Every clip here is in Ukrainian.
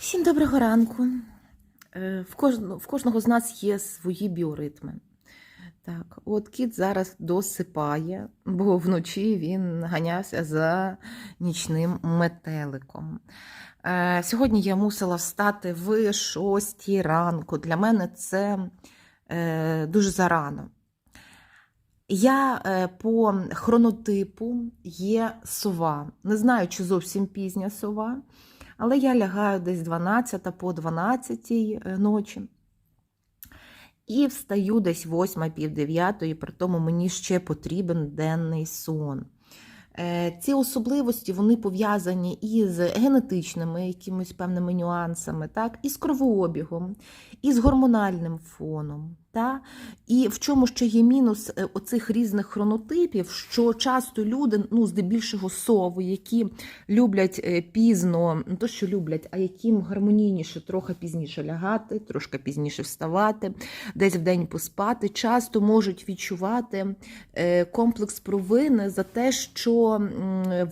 Всім доброго ранку. Е, В кожного, в кожного з нас є свої біоритми. Так, от кіт зараз досипає, бо вночі він ганявся за нічним метеликом. Е, Сьогодні я мусила встати в 6 ранку. Для мене це е, дуже зарано. Я е, по хронотипу є сова. Не знаю, чи зовсім пізня сова. Але я лягаю десь 12 по 12 ночі. І встаю десь 8 пів 9, при тому мені ще потрібен денний сон. Е, Ці особливості вони пов'язані із генетичними якимись певними нюансами, так, і з кровообігом, і з гормональним фоном. Та? І в чому ще є мінус е, оцих різних хронотипів, що часто люди, ну, здебільшого сови, які люблять е, пізно, не то що люблять, а яким гармонійніше трохи пізніше лягати, трошки пізніше вставати, десь в день поспати, часто можуть відчувати комплекс провини за те, що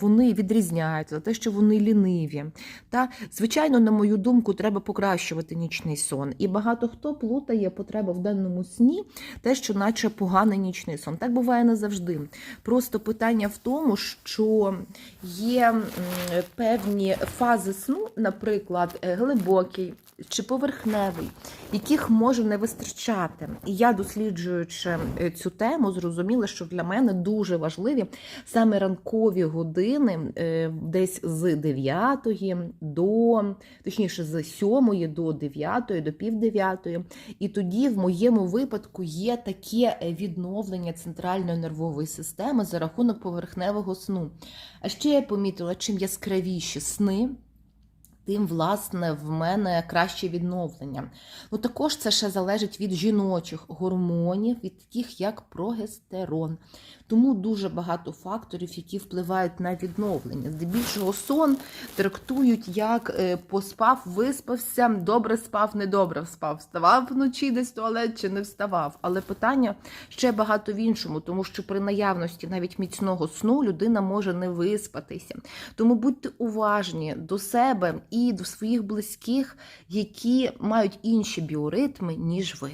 вони відрізняються, за те, що вони ліниві. Та, звичайно, на мою думку, треба покращувати нічний сон. І багато хто плутає потреба в денному сні, те, що наче поганий нічний сон. Так буває не завжди. Просто питання в тому, що є певні фази сну, наприклад, е, глибокий чи поверхневий, яких може не вистачати. І я, досліджуючи е, цю тему, зрозуміла, що для мене дуже важливі саме ранкові години, е, десь з 9 до, точніше, з 7 до 9, до пів 9. І тоді, в моєму випадку, є таке е, відновлення центральної нервової системи за рахунок поверхневого сну. А ще я помітила, чим яскравіші сни. Тим, власне, в мене краще відновлення. Ну, також це ще залежить від жіночих гормонів, від таких як прогестерон. Тому дуже багато факторів, які впливають на відновлення. Здебільшого сон трактують як е, поспав, виспався, добре спав, недобре спав, вставав вночі десь в туалет чи не вставав. Але питання ще багато в іншому, тому що при наявності навіть міцного сну людина може не виспатися. Тому будьте уважні до себе і до своїх близьких, які мають інші біоритми, ніж ви.